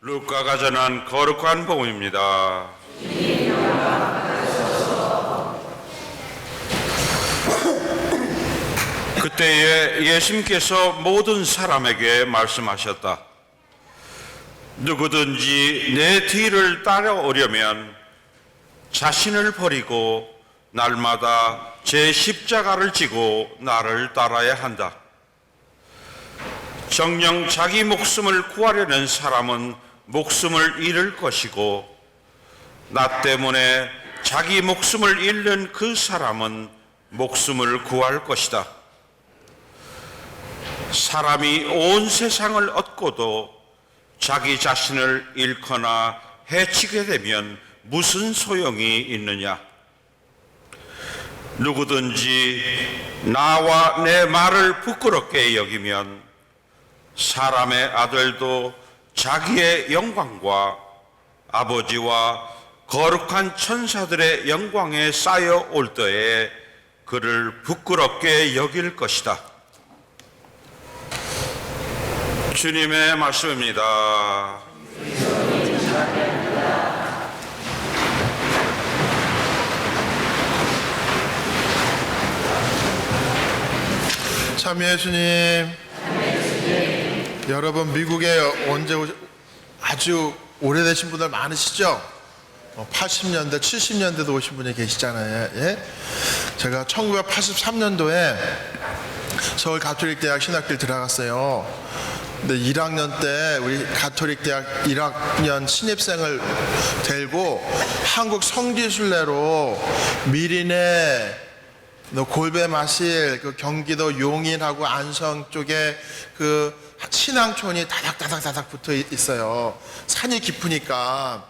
루카가 전한 거룩한 복음입니다. 그때에 예수님께서 모든 사람에게 말씀하셨다. 누구든지 내 뒤를 따라오려면 자신을 버리고 날마다 제 십자가를 지고 나를 따라야 한다. 정녕 자기 목숨을 구하려는 사람은 목숨을 잃을 것이고 나 때문에 자기 목숨을 잃는 그 사람은 목숨을 구할 것이다. 사람이 온 세상을 얻고도 자기 자신을 잃거나 해치게 되면 무슨 소용이 있느냐? 누구든지 나와 내 말을 부끄럽게 여기면 사람의 아들도 자기의 영광과 아버지와 거룩한 천사들의 영광에 쌓여 올 때에 그를 부끄럽게 여길 것이다. 주님의 말씀입니다. 참 예수님, 여러분 미국에 언제 오시, 아주 오래되신 분들 많으시죠? 80년대, 70년대도 오신 분이 계시잖아요. 예? 제가 1983년도에 서울 가톨릭 대학 신학교를 들어갔어요. 근데 1학년 때 우리 가톨릭 대학 1학년 신입생을 데리고 한국 성지순례로 너 골배 마실 그 경기도 용인하고 안성 쪽에 그 신앙촌이 다닥다닥다닥 붙어 있어요. 산이 깊으니까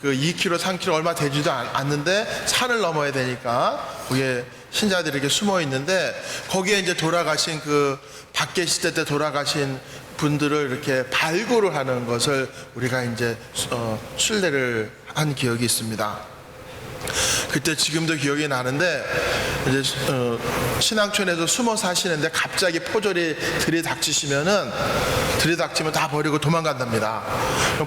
그 2km, 3km 얼마 되지도 않- 않는데 산을 넘어야 되니까 거기에 신자들이 이렇게 숨어 있는데 거기에 이제 돌아가신 그 밖에 시대 때 돌아가신 분들을 이렇게 발굴을 하는 것을 우리가 이제 어, 순례를 한 기억이 있습니다. 그때 지금도 기억이 나는데 이제 어, 신앙촌에서 숨어 사시는데 갑자기 포졸이 들이닥치시면은 들이닥치면 다 버리고 도망간답니다.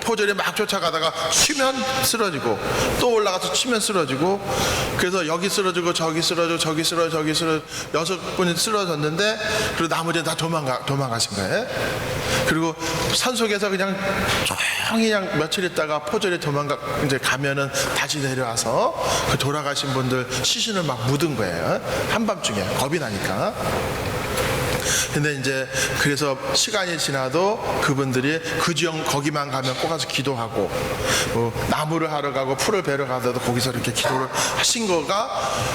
포졸이 막 쫓아가다가 치면 쓰러지고 또 올라가서 치면 쓰러지고 그래서 여기 쓰러지고 저기 쓰러지고 저기 쓰러져 저기 쓰러 여섯 분이 쓰러졌는데 그리고 나머지는 다 도망가 도망가신 거예요. 그리고 산속에서 그냥 조용히 며칠 있다가 포졸이 도망가 이제 가면은 다시 내려와서 그 돌아가신 분들 시신을 막 묻은 거예요. 한밤중에 겁이 나니까. 근데 이제 그래서 시간이 지나도 그분들이 그 지역 거기만 가면 꼭 가서 기도하고 뭐 나무를 하러 가고 풀을 베러 가서도 거기서 이렇게 기도를 하신 거가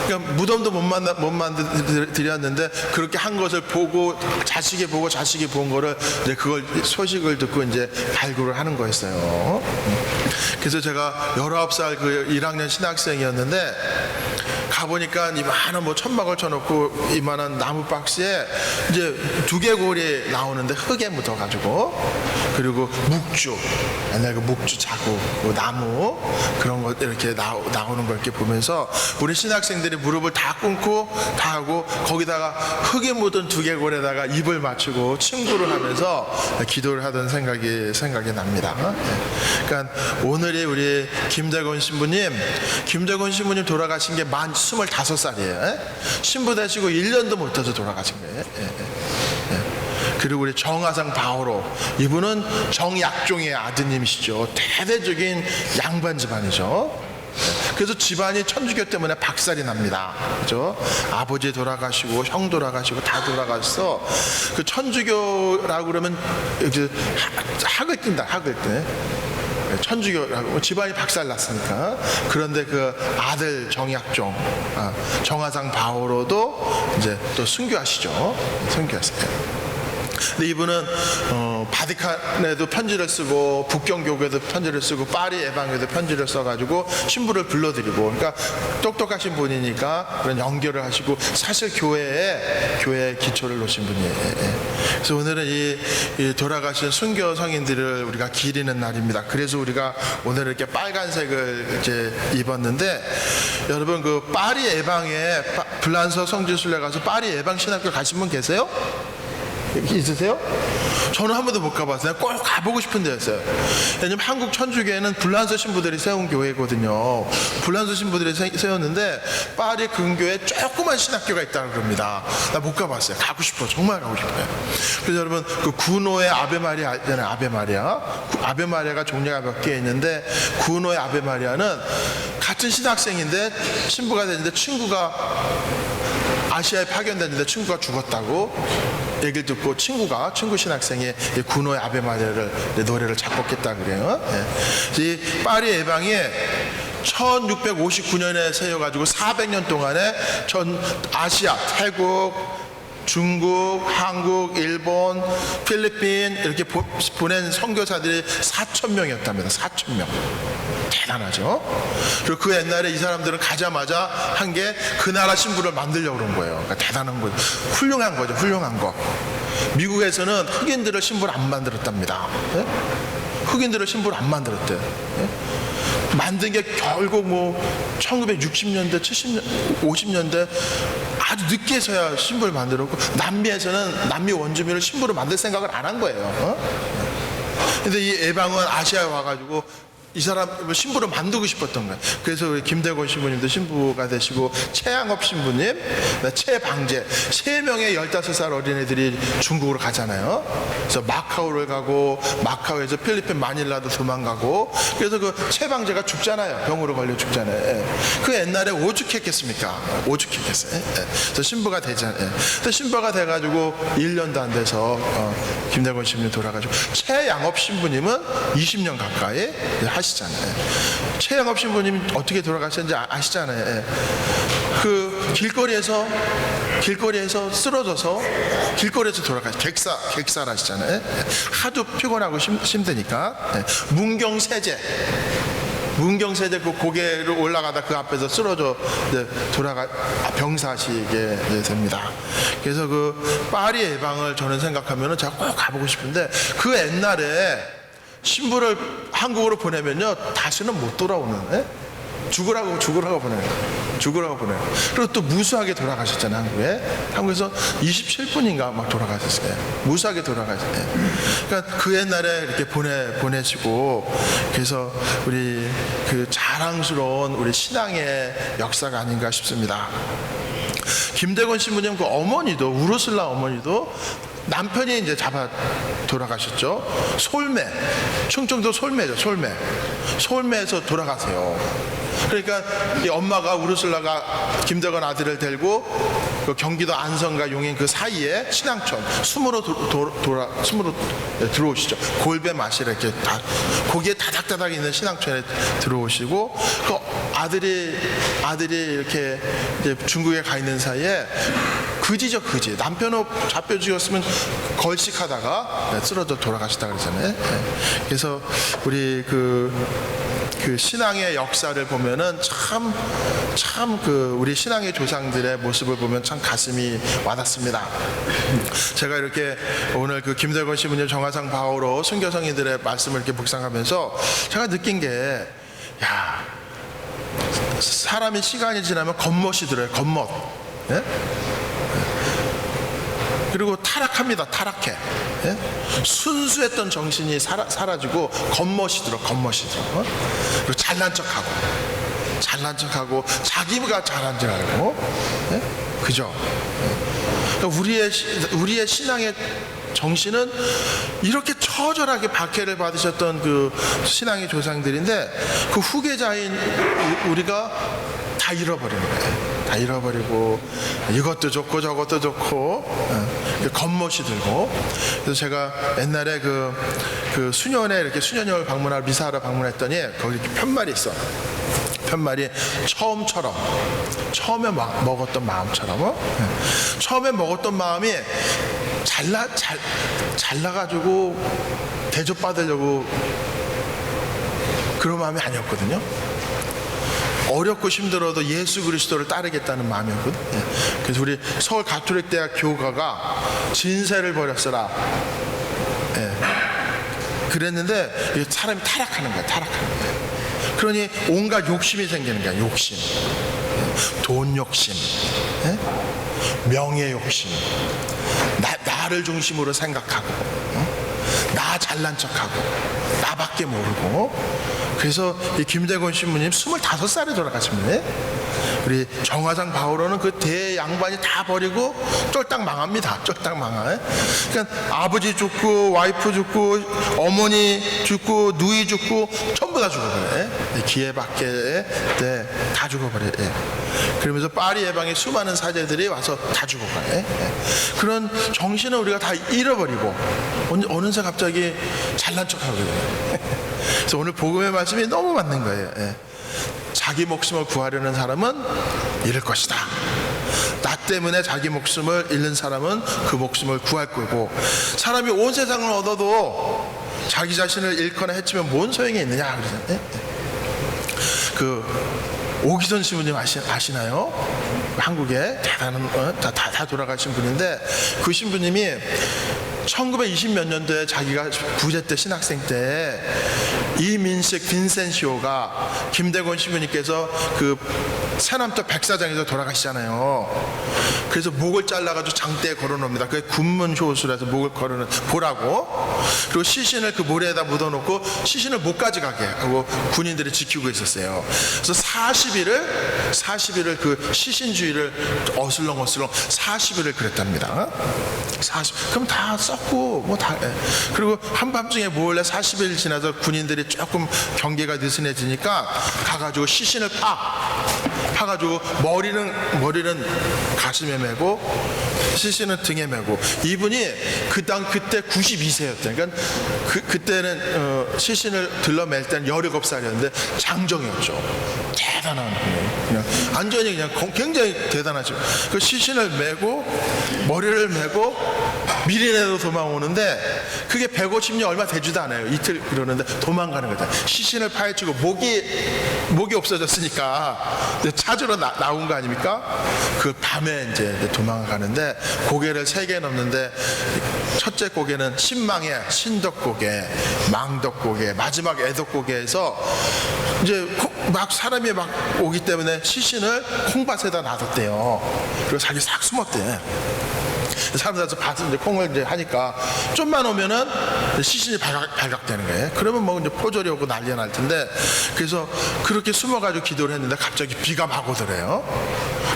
그러니까 무덤도 못 만나 못 만들었는데 그렇게 한 것을 보고 자식이 보고 자식이 본 거를 이제 그걸 소식을 듣고 이제 발굴을 하는 거였어요. 그래서 제가 19살 그 1학년 신학생이었는데 가보니까 이만한 뭐 천막을 쳐놓고 이만한 나무 박스에 이제 두개골이 나오는데 흙에 묻어가지고 그리고 묵주 옛날 그 묵주 자국 그 나무 그런 것 이렇게 나, 나오는 걸 이렇게 보면서 우리 신학생들이 무릎을 다 꿇고 다 하고 거기다가 흙에 묻은 두개골에다가 입을 맞추고 침구를 하면서 기도를 하던 생각이 생각이 납니다. 그러니까 오늘이 우리 김재건 신부님 김재건 신부님 돌아가신 게만 25살이에요. 신부 되시고 1년도 못 돼서 돌아가신 거예요. 예, 예, 예. 그리고 우리 정하상 바오로 이분은 정약종의 아드님이시죠. 대대적인 양반 집안이죠. 예. 그래서 집안이 천주교 때문에 박살이 납니다. 그죠? 아버지 돌아가시고 형 돌아가시고 다 돌아가서 그 천주교라고 그러면 이제 하- 학을 띈다. 학을 때. 천주교라고. 집안이 박살났으니까. 그런데 그 아들 정약종 아, 정화상 바오로도 이제 또 순교하시죠. 순교하세요. 근데 이분은 어, 바티칸에도 편지를 쓰고 북경 교회도 편지를 쓰고 파리 예방에도 편지를 써가지고 신부를 불러드리고 그러니까 똑똑하신 분이니까 그런 연결을 하시고 사실 교회에 교회 기초를 놓으신 분이에요. 예. 그래서 오늘은 이, 이 돌아가신 순교 성인들을 우리가 기리는 날입니다. 그래서 우리가 오늘 이렇게 빨간색을 이제 입었는데 여러분 그 파리 예방에 파- 불란서 성지순례 가서 파리 예방 신학교 가신 분 계세요? 있으세요? 저는 한 번도 못 가봤어요. 꼭 가보고 싶은 데였어요. 왜냐면 한국 천주교회는 불란서 신부들이 세운 교회거든요. 불란서 신부들이 세, 세웠는데 파리 근교에 조그만 신학교가 있다고 그럽니다. 나 못 가봤어요. 가고 싶어. 정말 가고 싶어요. 그래서 여러분 그 구노의 아베 마리아 있잖아요. 아베 마리아. 구- 아베 마리아가 종류가 몇 개 있는데 구노의 아베 마리아는 같은 신학생인데 신부가 됐는데 친구가 아시아에 파견됐는데 친구가 죽었다고 얘기를 듣고 친구가 친구 신학생이 이 군호의 아베 마리아를 노래를 작곡했다 그래요. 예. 이 파리 예방이 1659년에 세워가지고 400년 동안에 전 아시아, 태국, 중국, 한국, 일본, 필리핀 이렇게 보, 보낸 선교사들이 4천 명이었답니다. 4천 명. 대단하죠. 그리고 그 옛날에 이 사람들은 가자마자 한 게 그 나라 신부를 만들려고 그런 거예요. 그러니까 대단한 거죠. 훌륭한 거죠. 훌륭한 거. 미국에서는 흑인들을 신부를 안 만들었답니다. 예? 흑인들을 신부를 안 만들었대요. 예? 만든 게 결국 뭐 1960년대, 70년, 50년대 아주 늦게서야 신부를 만들었고 남미에서는 남미 원주민을 신부로 만들 생각을 안 한 거예요. 어? 근데 이 예방은 아시아에 와가지고 이 사람 신부를 만들고 싶었던 거예요. 그래서 우리 김대곤 신부님도 신부가 되시고 최양업 신부님, 네, 최방재 세 명의 15살 어린애들이 중국으로 가잖아요. 그래서 마카오를 가고 마카오에서 필리핀 마닐라도 도망가고 그래서 그 최방재가 죽잖아요. 병으로 걸려 죽잖아요. 예. 그 옛날에 오죽했겠습니까? 오죽했겠어요. 예. 그래서 신부가 되잖아요. 예. 근데 신부가 돼가지고 1년도 안 돼서 어, 김대곤 신부님 돌아가지고 최양업 신부님은 20년 가까이 하시잖아요. 최양업 신부님 어떻게 돌아가셨는지 아- 아시잖아요. 예. 그 길거리에서 길거리에서 쓰러져서 길거리에서 돌아가 객사 객사라시잖아요. 예. 하도 피곤하고 힘, 힘드니까 예. 문경세제 문경세제 그 고개를 올라가다 그 앞에서 쓰러져 돌아가 아, 병사시게 됩니다. 그래서 그 파리 예방을 저는 생각하면은 제가 꼭 가보고 싶은데 그 옛날에 신부를 한국으로 보내면요 다시는 못 돌아오는 예? 죽으라고 죽으라고 보내요. 죽으라고 보내요. 그리고 또 무수하게 돌아가셨잖아요 한국에. 한국에서 27분인가 막 돌아가셨어요. 무수하게 돌아가셨어요. 그러니까 그 옛날에 이렇게 보내 보내시고 그래서 우리 그 자랑스러운 우리 신앙의 역사가 아닌가 싶습니다. 김대건 신부님 그 어머니도 우르슬라 어머니도 남편이 이제 잡아 돌아가셨죠. 솔매, 충청도 솔매죠. 솔매, 솔매에서 돌아가세요. 그러니까 이 엄마가 우르슬라가 김대건 아들을 데리고 그 경기도 안성과 용인 그 사이에 신앙촌 숨으로 도, 도, 돌아 숨으로 들어오시죠. 골배 마시라 이렇게 다 거기에 다닥다닥 있는 신앙촌에 들어오시고 그 아들이 아들이 이렇게 중국에 가 있는 사이에 그지죠 그지 남편을 잡혀 죽였으면 걸식하다가 네, 쓰러져 돌아가시다 그러잖아요. 네. 그래서 우리 그 그 신앙의 역사를 보면은 참, 참 그 우리 신앙의 조상들의 모습을 보면 참 가슴이 와닿습니다. 제가 이렇게 오늘 그 김대건 신부님 정화상 바오로 순교성인들의 말씀을 이렇게 묵상하면서 제가 느낀 게, 야, 사람이 시간이 지나면 겉멋이 들어요, 겉멋. 예? 그리고 타락합니다. 타락해. 예? 순수했던 정신이 사라, 사라지고 겉멋이 들어. 겉멋이 들어. 어? 그리고 잘난 척하고 잘난 척하고 자기가 잘한 줄 알고 예? 그죠? 예. 우리의 시- 우리의 신앙의 정신은 이렇게 처절하게 박해를 받으셨던 그 신앙의 조상들인데 그 후계자인 우- 우리가 다 잃어버리는 거예요. 다 잃어버리고 이것도 좋고 저것도 좋고 어, 겉멋이 들고 그래서 제가 옛날에 그, 그 수년에 이렇게 수년여을 방문하러 미사하러 방문했더니 거기 편말이 있어 편말이 처음처럼 처음에 마- 먹었던 마음처럼 어? 예. 처음에 먹었던 마음이 잘나 잘 잘나가지고 대접받으려고 그런 마음이 아니었거든요. 어렵고 힘들어도 예수 그리스도를 따르겠다는 마음이었거든. 요 그래서 우리 서울 가톨릭 대학 교가가 진세를 버렸어라. 예. 그랬는데 이 사람이 타락하는 거야, 타락하는 거야. 그러니 온갖 욕심이 생기는 거야, 욕심. 예. 돈 욕심, 예? 명예 욕심, 나, 나를 중심으로 생각하고 어? 나 잘난 척하고 나밖에 모르고 그래서 이 김대건 신부님 25살에 돌아가십니다. 우리 정화장 바오로는 그 대양반이 다 버리고 쫄딱 망합니다. 쫄딱 망해. 그러니까 아버지 죽고 와이프 죽고 어머니 죽고 누이 죽고 전부 다 죽어버려. 예. 기회밖에 네, 다 죽어버려. 예. 그러면서 파리 예방의 수많은 사제들이 와서 다 죽어가요. 예. 그런 정신을 우리가 다 잃어버리고 어느- 어느새 갑자기 잘난 척하고 그래요. 그래서 오늘 복음의 말씀이 너무 맞는 거예요. 예. 자기 목숨을 구하려는 사람은 잃을 것이다. 나 때문에 자기 목숨을 잃는 사람은 그 목숨을 구할 거고 사람이 온 세상을 얻어도 자기 자신을 잃거나 해치면 뭔 소용이 있느냐. 예? 그 오기선 신부님 아시, 아시나요? 한국에 대단한 어, 다, 다, 다 돌아가신 분인데 그 신부님이 1920 몇 년도에 자기가 부제 때 신학생 때 이민식 빈센시오가 김대건 신부님께서 그 새남터 백사장에서 돌아가시잖아요. 그래서 목을 잘라가지고 장대에 걸어놓습니다. 그게 군문 효수라서 목을 걸어놓 보라고. 그리고 시신을 그 모래에다 묻어놓고 시신을 못 가져가게 하고 군인들이 지키고 있었어요. 그래서 40일을 40일을 그 시신주의를 어슬렁어슬렁 40일을 그랬답니다. 40 그럼 다 썼고 뭐 다 그리고 한밤중에 몰래 40일 지나서 군인들이 조금 경계가 느슨해지니까 가가지고 시신을 파 파가지고 머리는 머리는 가슴에 메고 시신은 등에 메고 이분이 그 당 그때 92세였대. 그러니까 그 그때는 어, 시신을 들러 맬 때는 17살이었는데 장정이었죠. 대단한 분이에요. 그냥 완전히 그냥 건- 굉장히 대단하죠. 그 시신을 메고 머리를 메고 미리내로 도망오는데 그게 150년 얼마 되지도 않아요. 이틀 그러는데 도망가는 거죠. 시신을 파헤치고 목이 목이 없어졌으니까 찾으러 나, 나온 거 아닙니까? 그 밤에 이제 도망가는데 고개를 세 개 넘는데 첫째 고개는 신망의 신덕고개, 망덕고개, 마지막 애덕고개에서 이제 코- 막 사람이 막 오기 때문에 시신을 콩밭에다 놔뒀대요. 그리고 자기 싹 숨었대. 사람들한테 봐서 이제 콩을 이제 하니까 좀만 오면은 시신이 발각, 발각되는 거예요. 그러면 뭐 이제 포졸이 오고 난리가 날 텐데 그래서 그렇게 숨어가지고 기도를 했는데 갑자기 비가 막 오더래요.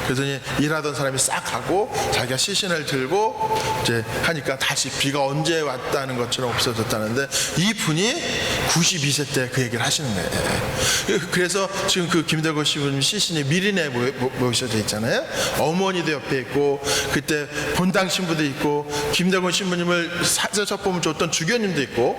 그러더니 일하던 사람이 싹 가고 자기가 시신을 들고 이제 하니까 다시 비가 언제 왔다는 것처럼 없어졌다는데 이 분이 92세 때 그 얘기를 하시는 거예요. 그래서 지금 그 김대건 씨분 시신이 미리내 모셔져 있잖아요. 어머니도 옆에 있고 그때 본당 신 부도 있고 김대건 신부님을 사제 첫봄을 줬던 주교님도 있고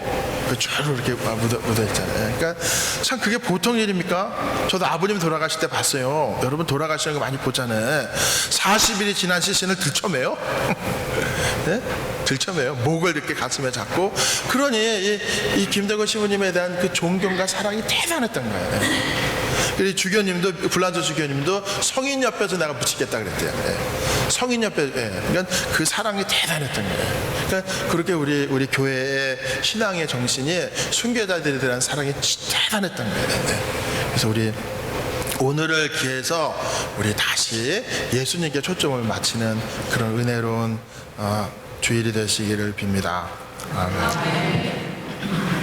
그쫙 이렇게 묻어, 묻어 있잖아요. 그러니까 참 그게 보통 일입니까? 저도 아버님 돌아가실 때 봤어요. 여러분 돌아가시는 거 많이 보잖아요. 40일이 지난 시신을 들쳐매요. 네? 들쳐매요. 목을 이렇게 가슴에 잡고 그러니 이, 이 김대건 신부님에 대한 그 존경과 사랑이 대단했던 거예요. 그리고 주교님도 불란서 주교님도 성인 옆에서 내가 붙이겠다 그랬대요. 예. 성인 옆에 예. 그러니까 그 사랑이 대단했던 거예요. 그러니까 그렇게 우리 우리 교회의 신앙의 정신이 순교자들에 대한 사랑이 대단했던 거예요. 예. 그래서 우리 오늘을 기해서 우리 다시 예수님께 초점을 맞추는 그런 은혜로운 어, 주일이 되시기를 빕니다. 아멘.